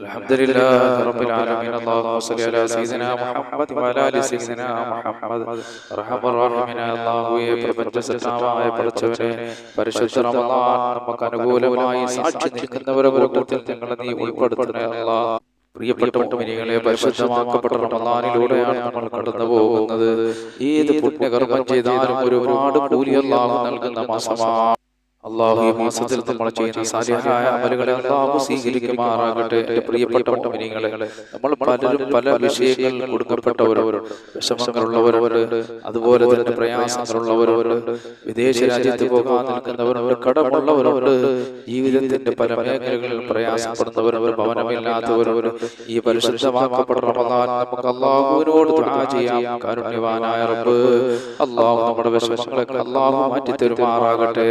الحمد لله رب العالمين اللهم صل على سيدنا محمد وعلى ال سيدنا محمد റഹ്മാൻ റഹീമിനായ അല്ലാഹുവേ പ്രപഞ്ച സൃഷ്ടാവായ പടച്ചവനെ പരിശുദ്ധ റമളാൻ നമുക്ക് അനുകൂലമായി സാക്ഷി നിൽക്കുന്നവരുടെ കൂട്ടത്തിൽ ഞങ്ങളെ നീ ഉൾപ്പെടുത്തണേ അല്ലാഹ് പ്രിയപ്പെട്ട മുഅ്മിനീങ്ങളെ പരിശുദ്ധമാക്കപ്പെട്ട റമളാനിലൂടെയാണ് നമ്മൾ കടന്നു പോകുന്നത് ഏത് പുണ്യകർമ്മം ചെയ്താലും ഒരുപാട് കൂലി അല്ലാഹു നൽകുന്ന മാസമാണ് അള്ളാഹു ഈ മാസത്തിൽ നമ്മൾ ചെയ്യുന്ന സാലിഹായ അമലുകളെ അള്ളാഹു സ്വീകരിക്കുമാറാകട്ടെ എന്റെ പ്രിയപ്പെട്ട മുഅ്മിനീങ്ങളെ നമ്മൾ പലരും പല വിഷയങ്ങൾ കൊടുക്കപ്പെട്ടവരവരുണ്ട് വിഷമങ്ങളുള്ളവരവരുണ്ട് അതുപോലെ തന്നെ പ്രയാസങ്ങളുള്ളവരവരുണ്ട് വിദേശ രാജ്യത്ത് പോകാൻ നിൽക്കുന്നവരവർ കടമുള്ളവരുണ്ട്. ജീവിതത്തിന്റെ പല മേഖലകളിൽ പ്രയാസപ്പെടുന്നവരവർ ഭവനമില്ലാത്തവരവർ ഈ പരിശുദ്ധമാക്കപ്പെട്ട റമദാൻ നമുക്ക് അള്ളാഹുവിനോട് ചെയ്യാം. കാരുണ്യവാനായ റബ്ബ്. അള്ളാഹു നമ്മുടെ വിഷമങ്ങളെ അള്ളാഹു മാറ്റി തരുമാറാകട്ടെ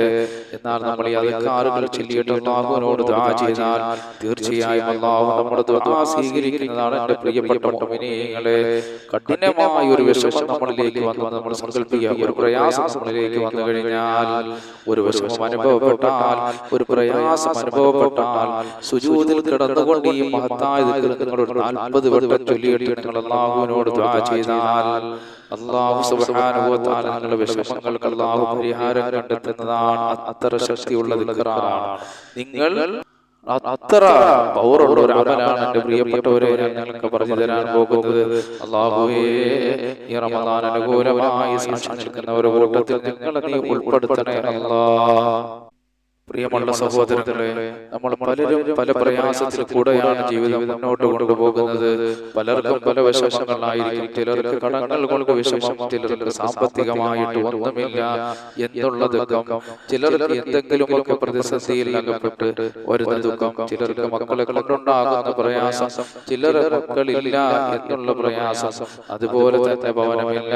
എന്നാൽ നമ്മൾ അധികാറുകൾ ചൊല്ലിയിട്ട് അള്ളാഹുവിനോട് ദുആ ചെയ്താൽ തീർച്ചയായും അള്ളാഹു നമ്മുടെ ദുആ സ്വീകരിക്കുന്നതാണ് എന്റെ പ്രിയപ്പെട്ട മുഅ്മിനീങ്ങളെ. കഠിനമായ ഒരു വിഷമം നമ്മളിലേക്ക് വന്നു. നമ്മൾ സങ്കല്പിക്കുക ഒരു പ്രയാസം നമ്മളിലേക്ക് വന്നു കഴിഞ്ഞാൽ ഒരു വിഷമം അനുഭവപ്പെട്ടാൽ ഒരു പ്രയാസം അനുഭവപ്പെട്ടാൽ സുജൂദിൽ കിടന്നുകൊണ്ട് ഈ മഹത്തായ നിങ്ങൾ ഒരു നാൽപ്പത് വട്ടം ചൊല്ലിയിട്ട് നിങ്ങൾ അള്ളാഹുവിനോട് ദുആ ചെയ്താൽ അള്ളാഹു തആല നിങ്ങളുടെ വിഷമങ്ങൾക്ക് അള്ളാഹു പരിഹാരം കണ്ടെത്തുന്നതാണ് അത്ര ശക്തിയുള്ള ദിക്റാണ്. നിങ്ങൾ അത്ര പവറുള്ള ഒരു അമലാണ് എന്റെ പ്രിയപ്പെട്ടവരെ ഞങ്ങൾക്ക് പറഞ്ഞു തരാൻ പോകുന്നത് അള്ളാഹുവേ ഈ റമദാൻ അനുകൂലമായി സാക്ഷി നിൽക്കുന്നവരുടെ കൂട്ടത്തിൽ നിങ്ങളെ നീ ഉൾപ്പെടുത്തണേ അല്ലാ പ്രിയമുള്ള സഹോദരങ്ങളെ നമ്മൾ പലരും പല പ്രയാസത്തിൽ കൂടെയാണ് ജീവിതം മുന്നോട്ട് കൊണ്ടുപോകുന്നത്. പലർക്കും പല വിഷമങ്ങളായിരിക്കും. ചിലർക്ക് കടങ്ങൾ കൊണ്ട് വിഷമം ചിലർക്ക് സാമ്പത്തികമായിട്ട് ഒന്നുമില്ല എന്നുള്ള ദുഃഖം ചിലർക്ക് എന്തെങ്കിലുമൊക്കെ പ്രതിസന്ധിയിൽ അകപ്പെട്ട് വരുന്ന ദുഃഖം ചിലർക്ക് മക്കളെ കൊണ്ടുണ്ടാകുന്ന പ്രയാസം ചിലർ മക്കളില്ല എന്നുള്ള പ്രയാസം അതുപോലെ തന്നെ ഭവനമില്ല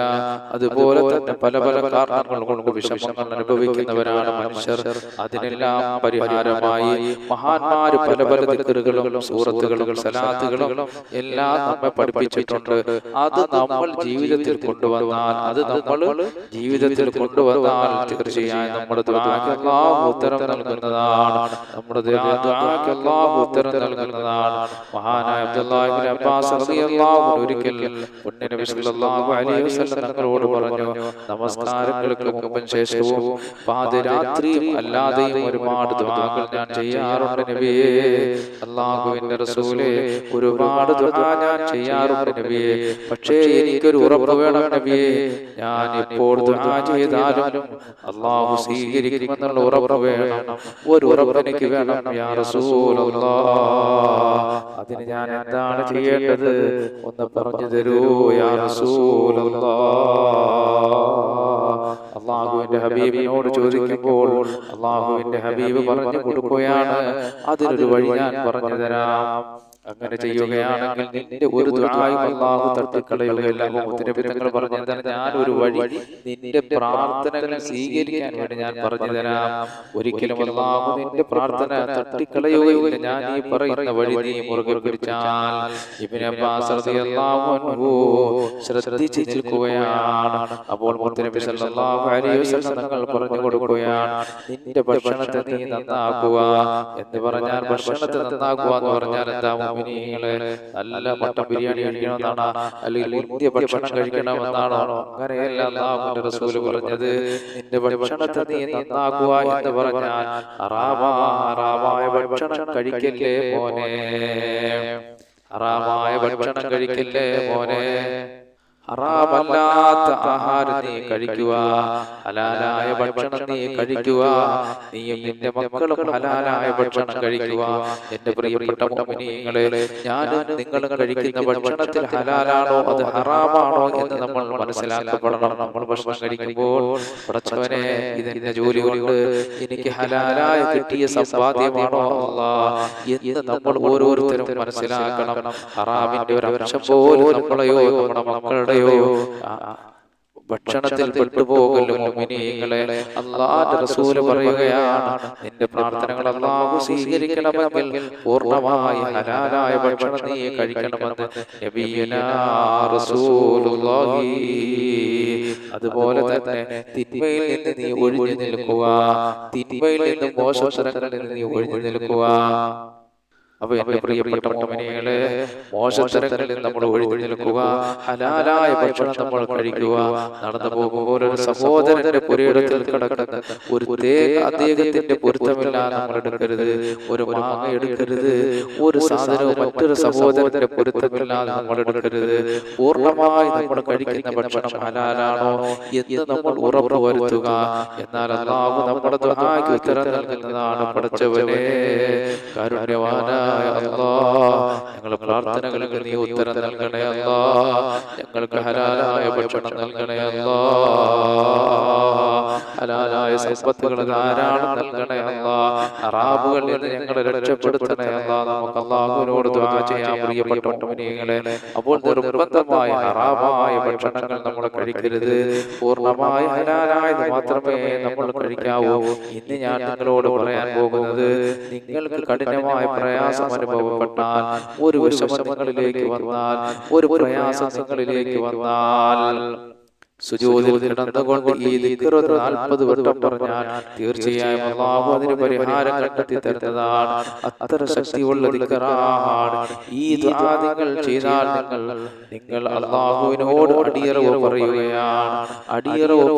അതുപോലെ തന്നെ പല പല കാരണങ്ങൾ കൊണ്ട് വിശേഷങ്ങൾ അനുഭവിക്കുന്നവരാണ് മനുഷ്യർ. അതിനെല്ലാം പരിഹാരമായി മഹാന്മാര് പല പല ദിക്കറുകളും സൂറത്തുകളും സലാത്തുകളും എല്ലാം നമ്മെ പഠിപ്പിച്ചിട്ടുണ്ട്. അത് നമ്മൾ ജീവിതത്തിൽ കൊണ്ടുവന്നാൽ അത് നമ്മൾ ജീവിതത്തിൽ കൊണ്ടുവന്നാൽ തീർച്ചയായും നമ്മുടെ ഉത്തരം നൽകുന്നതാണ്. നമ്മുടെ ഉത്തരം നൽകുന്നതാണ്. മഹാനായ അബ്ദുല്ലാഹി അബ്ബാസ് റളിയല്ലാഹു ഒരിക്കൽ പുണ്യ നബി സല്ലല്ലാഹു അലൈഹി വസല്ലം തങ്ങളോട് പറഞ്ഞു നമസ്കാരങ്ങൾക്ക് മുമ്പും ശേഷവും പാതിരാത്രിയും അല്ലാതെയും ഒരുപാട് ദുആകൾ ഞാൻ ചെയ്യാറുണ്ട് നബിയേ. അല്ലാഹുവിന്റെ റസൂലേ ഒരുപാട് ദുആ ഞാൻ ചെയ്യാറുണ്ട് നബിയേ. പക്ഷേ എനിക്കൊരു ഉറപ്പ് വേണം നബിയേ. ഞാൻ ഇപ്പോൾ ദുആ ചെയ്താലും അല്ലാഹു സ്വീകരിക്കുമെന്നുള്ള ഉറപ്പ് വേണം. ഒരു ഉറപ്പ് എനിക്ക് വേണം യാ റസൂലല്ലാഹ് അതിന് ഞാൻ എന്താണ് ചെയ്യേണ്ടത്? ഒന്ന് പറഞ്ഞു തരൂ യാ റസൂലല്ലാഹ് അള്ളാഹുവിന്റെ ഹബീബിനോട് ചോദിക്കുമ്പോൾ അള്ളാഹുവിന്റെ ഹബീബ് പറഞ്ഞു കൊടുക്കുകയാണ്. അതിനൊരു വഴി ഞാൻ പറഞ്ഞു തരാം. അങ്ങനെ ചെയ്യുകയാണെങ്കിൽ നിന്റെ ഒരു ദുആയും അള്ളാഹു തട്ടിക്കളയുകയില്ല. മുത്തരബിതങ്ങൾ പറഞ്ഞു എന്താണ്? ഞാൻ ഒരു വഴി നിന്റെ പ്രാർത്ഥനകൾ സ്വീകരിക്കാൻ വേണ്ടി ഞാൻ പറഞ്ഞു തരാം ഒരിക്കലും അള്ളാഹു നിന്റെ പ്രാർത്ഥന തട്ടിക്കളയുകയില്ല. ഞാൻ ഈ പറയുന്ന വഴി നീ മുറുകെ പിടിച്ചാൽ ഇബ്നു അബ്ബാസ് റളിയല്ലാഹു അൻഹു ശ്രദ്ധിച്ചു നിൽക്കുകയാണ്. അപ്പോൾ മുത്തനബി സല്ലല്ലാഹു അലൈഹി വസല്ലം തങ്ങൾ പറഞ്ഞു കൊടുക്കുകയാണ്. നിന്റെ ഭക്ഷണത്തെ നീ നന്നാക്കുക എന്ന് പറഞ്ഞാൽ ഭക്ഷണത്തെ നന്നാക്കുക എന്ന് പറഞ്ഞാൽ എന്താ മുഅ്മിനീങ്ങളെ നല്ല മട്ടൻ ബിരിയാണി കഴിക്കണമെന്നാണ് അല്ലെങ്കിൽ ഇന്ത്യ ഭക്ഷണം കഴിക്കണമെന്നാണോ അങ്ങനെയല്ല അല്ലാഹുവിന്റെ റസൂൽ പറഞ്ഞത് നിന്റെ ഭക്ഷണത്തെ നീ നന്നാക്കുക എന്ന് പറഞ്ഞാൽ ഹറാമായ ഭക്ഷണം കഴിക്കല്ലേ മോനെ? ഹറാമായ ഭക്ഷണം കഴിക്കല്ലേ മോനെ? ഹറാമല്ലാത്ത ആഹാരം നീ കഴിക്കുക. ഹലാലായ ഭക്ഷണം നീ കഴിക്കുക. നീയും നിന്റെ മക്കളും ഹലാലായ ഭക്ഷണം കഴിക്കുക. എന്റെ പ്രിയപ്പെട്ട മുഅ്മിനീങ്ങളെ ഞാൻ നിങ്ങൾ കഴിക്കുന്ന ഭക്ഷണത്തിൽ ഹലാലാണോ? അത് ഹറാമാണോ എന്ന് നമ്മൾ മനസ്സിലാക്കപ്പെടണം. നമ്മൾ ഭക്ഷണം കഴിക്കുമ്പോൾ പ്രച്ചവനെ ഇതെന്റെ ജോലി കൊണ്ട് എനിക്ക് ഹലാലായ കിട്ടിയ സമ്പാദ്യമാണോ അല്ലാ? എന്ന് നമ്മൾ ഓരോരുത്തരും മനസ്സിലാക്കണം. ഹറാമിന്റെ ഒരു അംശം പോലും നമ്മളെയോ നമ്മുടെ മക്കളുടെയോ ആ, ഭക്ഷണത്തിൽ പെട്ടുപോകലും മോമിനിയങ്ങളെ അള്ളാന്റെ റസൂൽ പറയുകയാണ് നിന്റെ പ്രാർത്ഥനകൾ അള്ളാഹു സ്വീകരിക്കണമെങ്കിൽ പൂർണമായി ഹലാലായ ഭക്ഷണം നീ കഴിക്കണമെന്ന് അതുപോലെ തന്നെ തിന്മയിൽ നിന്ന് നീ ഒഴിഞ്ഞു നിൽക്കുക. തിന്മയിൽ നിന്ന് മോശത്തരങ്ങളിൽ നിന്ന് നീ ഒഴിഞ്ഞു നിൽക്കുക. അപ്പൊ എന്റെ പ്രിയപ്പെട്ട മോമിനികളെ മോശത്തരങ്ങളിൽ നമ്മൾ ഒഴിഞ്ഞു നിൽക്കുക. ഹലാലായ ഭക്ഷണം നമ്മൾ കഴിക്കുക. നടന്നു പോകുമ്പോൾ ഒരു സഹോദരന്റെ പുരയിടത്തിൽ കിടക്കുന്ന ഒരു അദ്ദേഹത്തിന്റെ പൊരുത്തമില്ലാതെ നമ്മൾ എടുക്കരുത്. ഒരു മാങ്ങ എടുക്കരുത്. ഒരു സാധനവും മറ്റൊരു സഹോദരന്റെ പൊരുത്തമില്ലാതെ നമ്മൾ എടുക്കരുത്. പൂർണമായി നമ്മൾ കഴിക്കുന്ന ഭക്ഷണം ഹലാലാണോ എന്ന് നമ്മൾ ഉറപ്പ് വരുത്തുക. എന്നാൽ അള്ളാഹു നമ്മുടെ ഉത്തരം നൽകുന്നതാണ് പഠിച്ചവനെ. കാരുണ്യവാനായ ഞങ്ങളുടെ പ്രാർത്ഥനകൾക്ക് നീ ഉത്തരം നൽകണേ ഞങ്ങൾക്ക് ഹരാലായ ഭക്ഷണം നൽകണേ അല്ലാ ഹലാലായ സമ്പത്തുകൾ ധാരാളം നൽകണേ അല്ലാ ഹറാബുകളിൽ നിന്ന് ഞങ്ങളെ രക്ഷപ്പെടുത്തണേ അല്ലാ നമുക്ക് അള്ളാഹുവിനോട് ദുആ ചെയ്യാൻ പ്രിയപ്പെട്ട മുഅ്മിനീങ്ങളെ. അപ്പോൾ നിർബന്ധമായ ഹറാമായ ഭക്ഷണങ്ങൾ നമ്മൾ കഴിക്കരുത്. പൂർണമായ ഹലാലായത് മാത്രമേ നമ്മൾ കഴിക്കാവൂ. ഇന്ന് ഞാൻ നിങ്ങളോട് പറയാൻ പോകുന്നത് നിങ്ങൾക്ക് കഠിനമായ പ്രയാസം അനുഭവപ്പെട്ടാൽ ഒരു വിഷമങ്ങളിലേക്ക് വന്നാൽ ഒരു പ്രയാസം നിങ്ങളിലേക്ക് വന്നാൽ ഈ ദിക്ർ ഒരു നാൽപ്പത് വട്ടം തീർച്ചയായും അത്ര ശക്തിയുള്ള ഈ നിങ്ങൾ അടിയറവ് പറയുകയാണ്.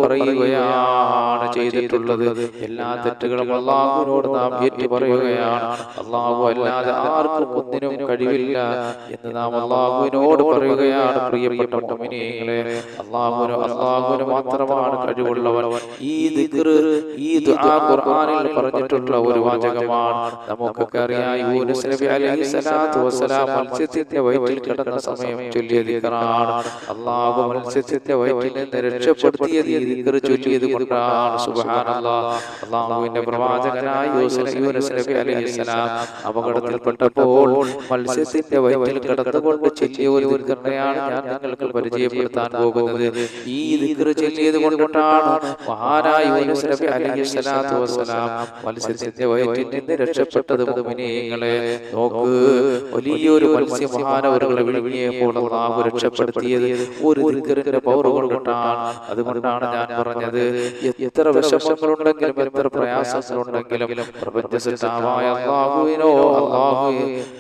പറയുകയാണ് ചെയ്തിട്ടുള്ളത്. എല്ലാ തെറ്റുകളും അള്ളാഹുവിനോട് നാം ഏറ്റു പറയുകയാണ്. അള്ളാഹു അല്ലാതെ ആർക്കും ഒന്നിനും കഴിവില്ല എന്ന് നാം അള്ളാഹുവിനോട് പറയുകയാണ് പ്രിയപ്പെട്ട മിനിയങ്ങളെ അള്ളാഹുവിന് അള്ളാഹുവിന് മാത്രമാണ് കഴിവുള്ളവൻ. ഈ ഈ ഖുർആനിൽ പറഞ്ഞിട്ടുള്ള ഒരു വാചകമാണ്. നമുക്കൊക്കെ അറിയാം യൂനുസ് അലൈഹി സ്വലാത്തു വസ്സലാം മത്സ്യത്തിന്റെ വയറ്റിൽ സമയം ചൊല്ലിയ ദിക്റാണ്. അള്ളാഹു മത്സ്യത്തിന്റെ വയറ്റിൽ നിന്ന് രക്ഷപ്പെടുത്തിയത് ദിക്ർ ചൊല്ലിയത് കൊണ്ടാണ് സുബ്ഹാനല്ലാഹ് അള്ളാഹുവിന്റെ പ്രവാചകനായ യൂസുഫ് യൂനുസ് നബി അലൈഹി സ്വലാം അപകടത്തിൽപ്പെട്ടപ്പോൾ മത്സ്യത്തിന്റെ വയറ്റിൽ കിടന്നുകൊണ്ട് ചൊല്ലിയ ഒരു ദിക്റിനെയാണ് ഞാൻ നിങ്ങൾക്ക് പരിചയപ്പെടുത്താൻ പോകുന്നത്. ഈ ദിക്ർ ചൊല്ലിയത് കൊണ്ടാണ് മഹാനായ യൂനുസ് നബി അലൈഹി സ്വലാത്തു വസ്സലാം മത്സ്യത്തിന്റെ വയറ്റിൽ നിന്ന് രക്ഷപ്പെട്ടത് മുഅ്മിനീങ്ങളെ. നോക്ക് വലിയൊരു മത്സ്യ മഹാനവരുകളെ വിഴുങ്ങിയപ്പോൾ അള്ളാഹു രക്ഷപ്പെടുത്തിയത് ഒരു ദിക്റിന്റെ പവർ കൊണ്ടാണ് അതുകൊണ്ടാണ് ഞാൻ പറഞ്ഞത് എത്ര വിഷമങ്ങളുണ്ടെങ്കിലും എത്ര പ്രയാസങ്ങളുണ്ടെങ്കിലും പ്രപഞ്ചസിദ്ധമായ അള്ളാഹുവിനോ അള്ളാഹു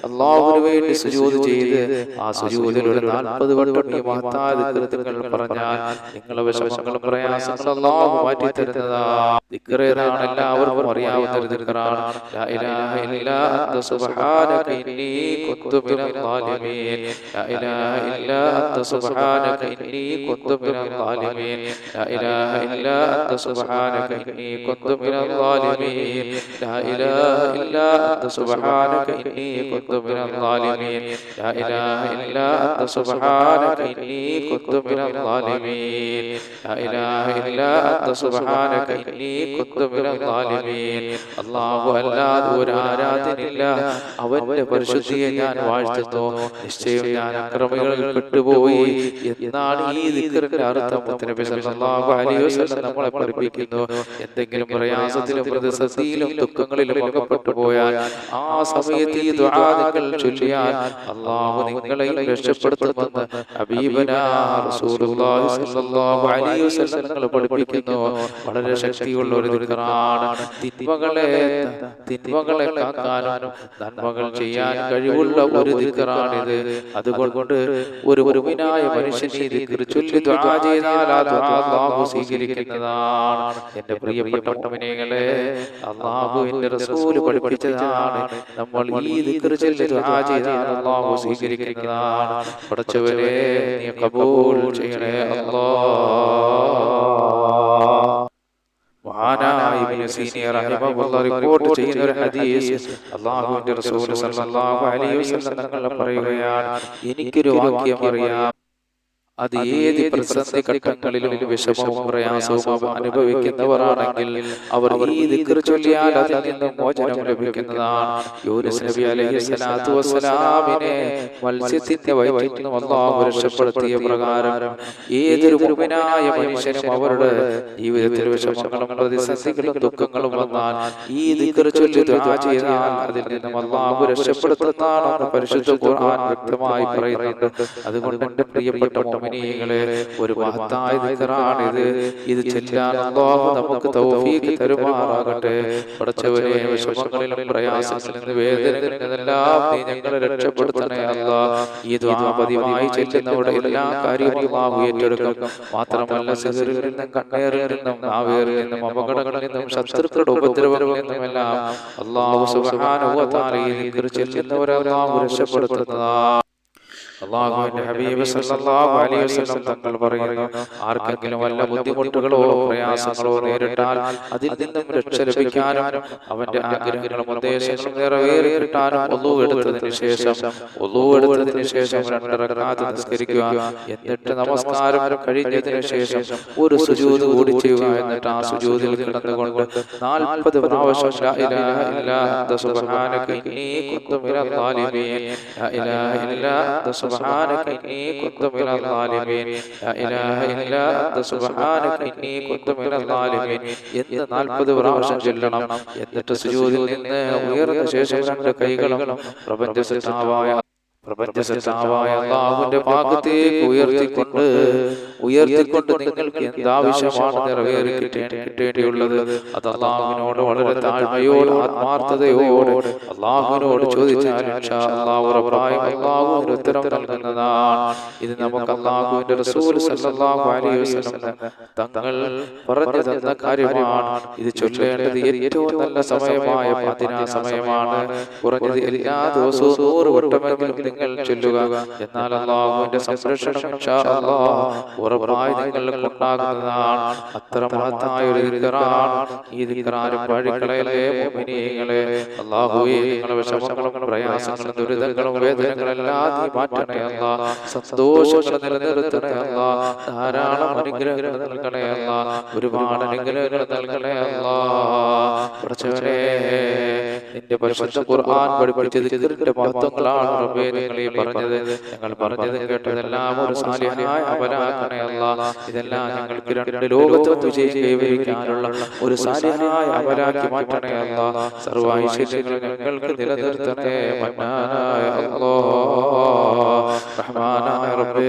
അള്ളാഹുവിന് വേണ്ടി സുജൂദ് ചെയ്ത് ആ സുജൂദിൽ ഒരു നാൽപ്പത് വട്ടം ഈ മഹത്തായ ദിക്റുകൾ പറഞ്ഞാൽ നിങ്ങളെ വിഷമങ്ങളും പ്രയാസങ്ങളും അള്ളാഹു മാറ്റി തരുന്നതാ ദിക്റേതാണ് എല്ലാവർക്കും അറിയാവുന്ന ഒരു ദിക്റാണ് ലാ ഇലാഹ ഇല്ലാ അന്ത സുബ്ഹാനക ഇന്നി കുന്തു മിനൽ ളാലിമീൻ ലാ ഇലാഹ ഇല്ലാ അന്ത സുബ്ഹാനക ഇന്നി കുന്തു മിനൽ ളാലിമീൻ ലാ ഇലാഹ ഇല്ലാ അന്ത സുബ്ഹാനക ഇന്നി കുന്തു മിനൽ ളാലിമീൻ ലാ ഇലാഹ ഇല്ലാ അന്ത സുബ്ഹാനക ഇന്നി കുന്തു മിനൽ ളാലിമീൻ ലാ ഇലാഹ ഇല്ലാ അന്ത സുബ്ഹാനക ഇന്നി കുന്തു മിനൽ ളാലിമീൻ ഒരു ആരാധനില്ല അവന്റെ പരിശുദ്ധിയെ ഞാൻ വാഴ്ത്തുന്നു. നിശ്ചയം ഞാൻ അക്രമികളിൽ പെട്ടുപോയി. എന്നാണ് ഈ അർത്ഥം. പഠിപ്പിക്കുന്നു. എന്തെങ്കിലും പ്രയാസത്തിലും പ്രതിസന്ധിയിലും ദുഃഖങ്ങളിലും അകപ്പെട്ടു പോയാൽ ആ സമയത്ത് ഈ ദുആ ചൊല്ലിയാൽ അല്ലാഹു നിങ്ങളെ രക്ഷപ്പെടുത്തുമെന്ന് ഹബീബനാ റസൂലുള്ളാഹി സ്വല്ലല്ലാഹു അലൈഹി വസല്ലം നിങ്ങൾ പഠിപ്പിക്കുന്നു. വളരെ ശക്തിയുള്ള ഒരു ദിക്റാണ് തിന്മകളെ തിന്മകളെ കാക്കാനും നന്മകൾ ചെയ്യാൻ കഴിവുള്ള ഒരു ദിക്റാണിത് അതുകൊണ്ട് ഒരു മുഅ്മിനായ മനുഷ്യൻ ഈ ദിക്ർ ചൊല്ലി ദുആ ചെയ്താൽ ആ ദുആ അല്ലാഹു സ്വീകരിക്കുന്നതാണ്. എന്റെ പ്രിയപ്പെട്ട മുഅ്മിനീങ്ങളെ അല്ലാഹുവിന്റെ റസൂൽ പഠിപ്പിച്ചതാണ്. നമ്മൾ ഈ ദിക്ർ ചൊല്ലി ദുആ ചെയ്താൽ അല്ലാഹു സ്വീകരിക്കുന്നതാണ്. പഠിച്ചവരെ നീ കബൂൽ ചെയ്യണേ അല്ലാഹ് റിപ്പോർട്ട് ചെയ്യുന്ന ഒരു ഹദീസ് റസൂൽ സല്ലല്ലാഹു അലൈഹി വസല്ലം എനിക്കൊരു വാക്യം അറിയാം. അത് ഏത് പ്രതിസന്ധി ഘട്ടങ്ങളിലും വിഷമവും പ്രയാസവും അനുഭവിക്കുന്നവരാണെങ്കിൽ അവർ ഈ ദിക്ർ ചൊല്ലിയാൽ അതിൽ നിന്ന് മോചനം ലഭിക്കുന്നതാണ്. യൂനുസ് നബി അലൈഹി സ്വലാത്തു വസ്സലാമിനെ മത്സ്യത്തിന്റെ വയറ്റിൽ നിന്നും രക്ഷപ്പെടുത്തിയ പ്രകാരം ഏതൊരു മുഅ്മിനായ മനുഷ്യനും അവരുടെ ജീവിതത്തിൽ വിഷമങ്ങളും പ്രതിസന്ധികളും ദുഃഖങ്ങളും വന്നാൽ ഈ ദിക്ർ ചൊല്ലി ചെയ്താൽ അതിൽ നിന്നും അല്ലാഹു രക്ഷപ്പെടുത്തുന്നതാണെന്ന് പരിശുദ്ധ ഖുർആൻ വ്യക്തമായി പറയുന്നുണ്ട്. അതുകൊണ്ട് എന്റെ പ്രിയപ്പെട്ട മുഅ്മിനീങ്ങളെ ഒരു മഹത്തായ ദിക്റാണിത് ഇത് ചെല്ലാൻ അല്ലാഹു നമുക്ക് തൗഫീഖ് തരുമാറാകട്ടെ. പടച്ചവനെ വിഷമങ്ങളിലും പ്രയാസങ്ങളിൽ നിന്ന് വേദനകളിൽ നീ ഞങ്ങളെ രക്ഷപ്പെടുത്തണേ അല്ലാഹ് ഈ ദുആ പതിവായി ചെല്ലുന്നവരുടെ എല്ലാ കാര്യവും അല്ലാഹു ഏറ്റെടുക്കും മാത്രമല്ല സിഹറിൽ നിന്നും കണ്ണേറിൽ നിന്നും നാവേറിൽ നിന്നും അപകടങ്ങളിൽ നിന്നും ശത്രുക്കളുടെ ഉപദ്രവങ്ങളിൽ നിന്നും എല്ലാം അല്ലാഹു സുബ്ഹാനഹു വ തആല ഈ ദിക്ർ ചെല്ലുന്നവരെ അല്ലാഹു രക്ഷപ്പെടുത്തുന്നതാണ് അള്ളാഹുവിന്റെ ഹബീബ് സല്ലല്ലാഹു അലൈഹി വസല്ലം തങ്ങൾ പറയുന്നു ആർക്കെങ്കിലും വല്ല ബുദ്ധിമുട്ടുകളോ പ്രയാസങ്ങളോ നേരിട്ടാൽ അതിൽ നിന്നും രക്ഷ ലഭിക്കാനും അവന്റെ ആഗ്രഹങ്ങളും ഉദ്ദേശങ്ങളും നിറവേറി കിട്ടാനും ഒന്നു എടുത്തതിന് ശേഷം ഒന്നു എടുത്തതിന് ശേഷം രണ്ടിറങ്ങാതെ നിസ്കരിക്കുക. എന്നിട്ട് നമസ്കാരം കഴിഞ്ഞതിന് ശേഷം ഒരു സുജൂദ് കൂടി ചെയ്യുക എന്നിട്ട് ആ സുജൂതിൽ കിടന്നുകൊണ്ട് നാൽപ്പത് പ്രാവശ്യം ലാ സുബ്ഹാനക ഇന്നി കുന്തു മിനൽ ളാലിമീൻ ലാ ഇലാഹ ഇല്ലാ അന്ത സുബ്ഹാനക ഇന്നി കുന്തു മിനൽ ളാലിമീൻ എന്ന് നാൽപ്പത് പ്രാവശ്യം ചൊല്ലണം. എന്നിട്ട് സുജൂദിൽ നിന്ന് ഉയർന്ന ശേഷം രണ്ട് കൈകളും പ്രപഞ്ച സൃഷ്ടാവായ പ്രപഞ്ച സൃഷ്ടാവായ അള്ളാഹുവിന്റെ ഭാഗത്തേക്ക് ഉയർത്തിക്കൊണ്ട് ഉയർത്തിക്കൊണ്ട് നിങ്ങൾക്ക് എന്താവശ്യമാണ് നിറവേറി കിട്ടേ- കിട്ടേണ്ടിയുള്ളത്? അത് അള്ളാഹുവിനോട് വളരെ താഴ്മയോട് ആത്മാർത്ഥതയോട് അള്ളാഹുവിനോട് ചോദിച്ചാൽ അള്ളാഹു ഉത്തരം നൽകുന്നതാണ്. ഇത് നമുക്ക് അള്ളാഹുവിന്റെ റസൂൽ തങ്ങൾ പറഞ്ഞു തന്ന കാര്യമാണ്. ഇത് ചൊല്ലേണ്ടത് ഏറ്റവും നല്ല സമയമായ പതിനാ സമയമാണ്. കുറഞ്ഞത് എല്ലാ ദിവസവും നൂറ് വട്ടമെങ്കിലും നിങ്ങൾ ചൊല്ലുക. എന്നാൽ അള്ളാഹുവിന്റെ സംരക്ഷണം ഉറപ്പായി നിങ്ങൾക്ക് ഉണ്ടാകുന്നതാണ് അത്ര മഹത്തായ ഒരു ദിക്റാണ് ഈ ദിക്റാനും വഴികളെ മുഅ്മിനീങ്ങളെ അല്ലാഹുവേ നിങ്ങളുടെ വിഷമങ്ങളും പ്രയാസങ്ങളും ദുരിതങ്ങളും വേദനകളെല്ലാം മാറ്റണേ അല്ല. സന്തോഷങ്ങൾ നിലനിർത്തണേ ധാരാളം അനുഗ്രഹങ്ങൾ നൽകണേ അല്ല. ഒരുപാട് അനുഗ്രഹങ്ങൾ നൽകണേ അല്ല. കുറച്ചവരെ നിന്റെ പരിശുദ്ധ ഖുർആൻ പഠിപ്പിച്ച മഹത്വങ്ങളാണ് റബ്ബേ. ഞങ്ങൾ ഈ പറഞ്ഞത് ഞങ്ങൾ പറഞ്ഞത് കേട്ടതെല്ലാം ഒരു സാലിഹായ അപരാധനെ അല്ല. ഇതെല്ലാം ഞങ്ങൾക്ക് രണ്ട് ലോകത്ത് വിജയിക്കാനുള്ള ഒരു സാലിഹായ അപരാക്കി മാറ്റണേ അല്ല. സർവ ഐശ്വര്യങ്ങൾ ഞങ്ങൾക്ക് നിലനിർത്തണേ മന്നാനായ റഹ്മാനായ റബ്ബേ.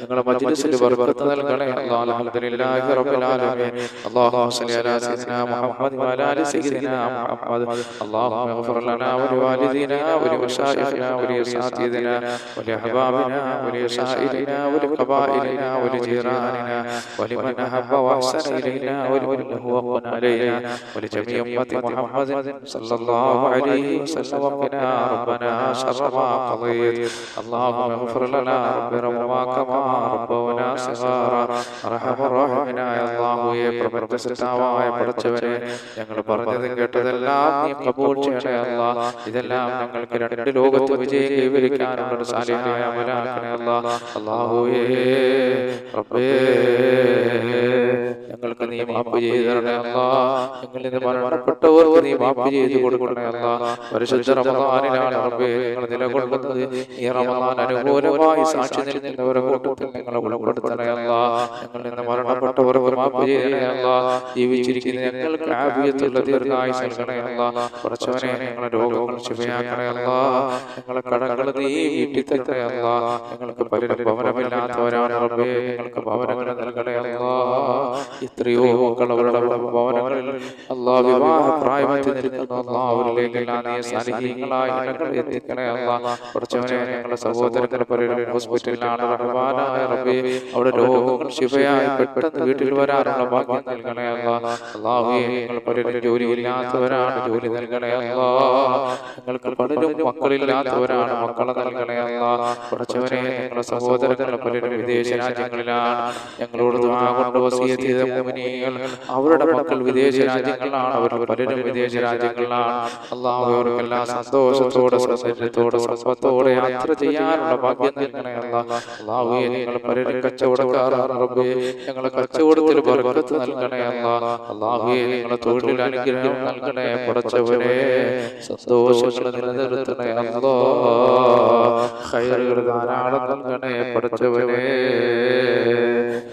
ഞങ്ങളുടെ മജ്ലിസിൽ ബർക്കത്ത് നൽകണേ അല്ലാഹു അൽഹംദുലില്ലാഹി റബ്ബിൽ ആലമീൻ. അല്ലാഹു സ്വല്ലി അലാ സയ്യിദിനാ മുഹമ്മദ് വ അലാ അലി സയ്യിദിനാ മുഹമ്മദ്. അല്ലാഹു ഇഗ്ഫിർ ലനാ വ ലിവാലിദിനാ വ ലിമശായിഖിനാ വ ولاساتذتنا ولاحبابنا ولسائرنا ولقبائلنا ولجيراننا ولمن احب واحسن الينا ولمن هو قن علينا ولجميع امه محمد صلى الله عليه وسلم وقنا ربنا شر ما قضيت اللهم اغفر لنا ربنا كما ربونا صغارا ارحم الراحمين يا الله يا പ്രപഞ്ച സൃഷ്ടാവായ പടച്ചവനെ ഞങ്ങൾ പറഞ്ഞതും കേട്ടതെല്ലാം നീ കബൂൾ ചെയ്യണേ അല്ലാ ഇതെല്ലാം ഞങ്ങൾക്ക് രണ്ട് ലോകത്ത് വിജയം സാലിഹായ അല്ലാഹുവേ റബ്ബേ ഞങ്ങൾക്ക് നീ മാപ്പ് ചെയ്തു തരണേ അല്ലാ ഞങ്ങളിൽ നിന്ന് മരണപ്പെട്ടവർക്ക് നീ മാപ്പ് ചെയ്തു കൊടുക്കണേ അല്ലാഹ്. പരിശുദ്ധ റമദാനിലാണ് റബ്ബേ ഞങ്ങൾ നിലകൊള്ളുന്നത്. ഈ റമദാൻ അനുകൂലമായി സാക്ഷി നിൽക്കുന്നവരെ കൂട്ടത്തിൽ ഞങ്ങളെ ഉൾപ്പെടുത്തണേ അല്ലാഹ്. ഞങ്ങളിൽ നിന്ന് മരണപ്പെട്ടവർക്ക് മാപ്പ് ചെയ്യണേ അല്ലാഹ്. ജീവിച്ചിരിക്കുന്ന ഞങ്ങൾക്ക് ആഫിയത്തുള്ള ദീർഘായുസ് നൽകണേ അല്ലാഹ്. കുറച്ചവനെ ഞങ്ങളെ രോഗങ്ങൾ ശുഭയാക്കണേ അല്ലാഹ്. ഞങ്ങളെ കടകൾ നീ വീട്ടിൽ തരണേ അല്ലാ. ഞങ്ങൾക്ക് പലരും ഭവനമില്ലാത്തവരാണ് റബ്ബേ. ഞങ്ങൾക്ക് ഭവനങ്ങൾ നൽകണേ അല്ലാ. എത്രയോ മക്കൾ അവരുടെ ഭവനങ്ങളിൽ അല്ലാ വിവാഹ പ്രായമെത്തി നിൽക്കുന്ന അല്ലാ. അവരിലേക്കെല്ലാം നീ സാന്നിധ്യങ്ങളായി ഞങ്ങൾ എത്തിക്കണേ അല്ലാ. കുറച്ചവനെ ഞങ്ങളുടെ പലരും ഹോസ്പിറ്റലിലാണ് റഹ്മാനായ റബ്ബേ. അവിടെ രോഗങ്ങൾ ശിവയായി പെട്ടെന്ന് വീട്ടിൽ വരാനുള്ള ഭാഗ്യം നൽകണേ അല്ലാ. അല്ലാഹുവേ ഞങ്ങൾ പലരും ജോലിയില്ലാത്തവരാണ് ജോലി നൽകണേ അല്ല. ഞങ്ങൾക്ക് പലരും മക്കളില്ലാത്തവരാണ് മക്കളെ നൽകണേ കുറച്ചവരെ ഞങ്ങളുടെ സഹോദരങ്ങൾ പലരും വിദേശ രാജ്യങ്ങളിലാണ്. ഞങ്ങളോട് അവരുടെ മക്കൾ വിദേശ രാജ്യങ്ങളിലാണ്. അവർ പലരും വിദേശ രാജ്യങ്ങളിലാണ്. അല്ലാഹു അവർക്കെല്ലാം സന്തോഷത്തോടെ സൗന്ദര്യത്തോടെ സമ്പത്തോടെ യാത്ര ചെയ്യാനുള്ള ഭാഗ്യം നൽകണേ അല്ലാ. അല്ലാഹുവേ നിങ്ങൾ പലരും റബ്ബേ. ഞങ്ങളെ കച്ചവടത്തിൽ ബർക്കത്ത് നൽകണേ അല്ലാഹുവേ നിങ്ങളെ തൊഴിലിൽ അനുഗ്രഹം നൽകണേ. കുറച്ചവരെ സന്തോഷങ്ങൾ നിലനിർത്തണേ അല്ലാ. ഖൈറുകൾ ധാരാളം നൽകണേ പടച്ചവനെ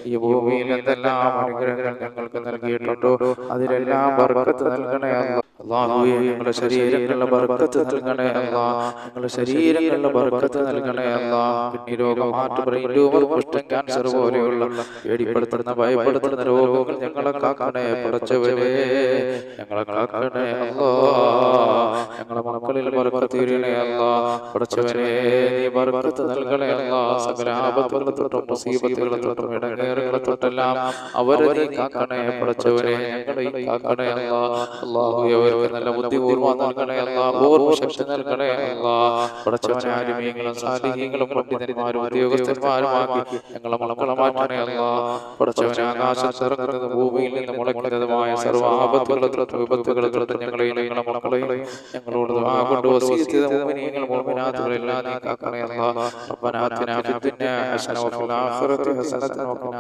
ഈ ഭൂമിയിൽ എന്തെല്ലാം അനുഗ്രഹങ്ങൾ ഞങ്ങൾക്ക് നൽകിയിട്ടുണ്ടോ? അതിലെല്ലാം ബർക്കത്ത് നൽകണേ അള്ളാഹുവേ ഞങ്ങളുടെ ശരീരങ്ങളുടെ ബർക്കത്ത് നൽകണേ അല്ലാ. ഞങ്ങളുടെ ശരീരങ്ങളുടെ ബർക്കത്ത് നൽകണേ അള്ളാ കിഡ്നി രോഗം ഹാർട്ട് ബ്രെയിൻ ട്യൂമർ കുഷ്ഠം ക്യാൻസർ പോലെയുള്ള പേടിപ്പെടുത്തുന്ന ഭയപ്പെടുത്തുന്ന രോഗങ്ങൾ ഞങ്ങളെ കാക്കണേ പടച്ചവരെ ഞങ്ങളെ കാക്കണേ അല്ലോ. ഞങ്ങളെ മക്കളിൽ ബർക്കത്ത് തീരണേ അല്ലാ. പടച്ചവനെ നീ ബർക്കത്ത് നൽകണേ അല്ലാ. സകല ആപത്തുകളെ തൊട്ടും മുസീബത്തുകളെ തൊട്ടും ഇടങ്ങേറുകളെ തൊട്ടെല്ലാം അവരെ നീ കാക്കണേ പടച്ചവനെ ഞങ്ങളെ ഈ കാക്കണേ അല്ലാ അല്ലാഹു അവർക്ക് നല്ല ബുദ്ധിപൂർവ്വം നൽകണേ അല്ലാ പൂർവ്വ ശക്തി നൽകണേ അല്ലാ പടച്ചവനെ ആലിമീങ്ങളും സാലിഹീങ്ങളും പണ്ഡിതന്മാരും ഉദ്യോഗസ്ഥന്മാരുമാക്കി ഞങ്ങളെ മക്കളെ മാറ്റണേ അല്ലാ പടച്ചവനെ ആകാശത്ത് ഇറങ്ങുന്നത് ഭൂമിയിൽ നിന്ന് മുളയ്ക്കുന്നതുമായ സർവ്വ ആപത്തുകളെ തൊട്ട് വിപത്തുകളെ തൊട്ട് ഞങ്ങളെയും ഞങ്ങളെ മക്കളെയും ഞങ്ങളോട് ദുആ കൊണ്ട് വസീയത്ത് ചെയ്ത മുഅ്മിനീങ്ങൾ മുഅ്മിനാത്തുകളെല്ലാം നീ കാക്കണേ അല്ലാ ربنا آتنا في الدنيا حسنة وفي الآخرة حسنة وقنا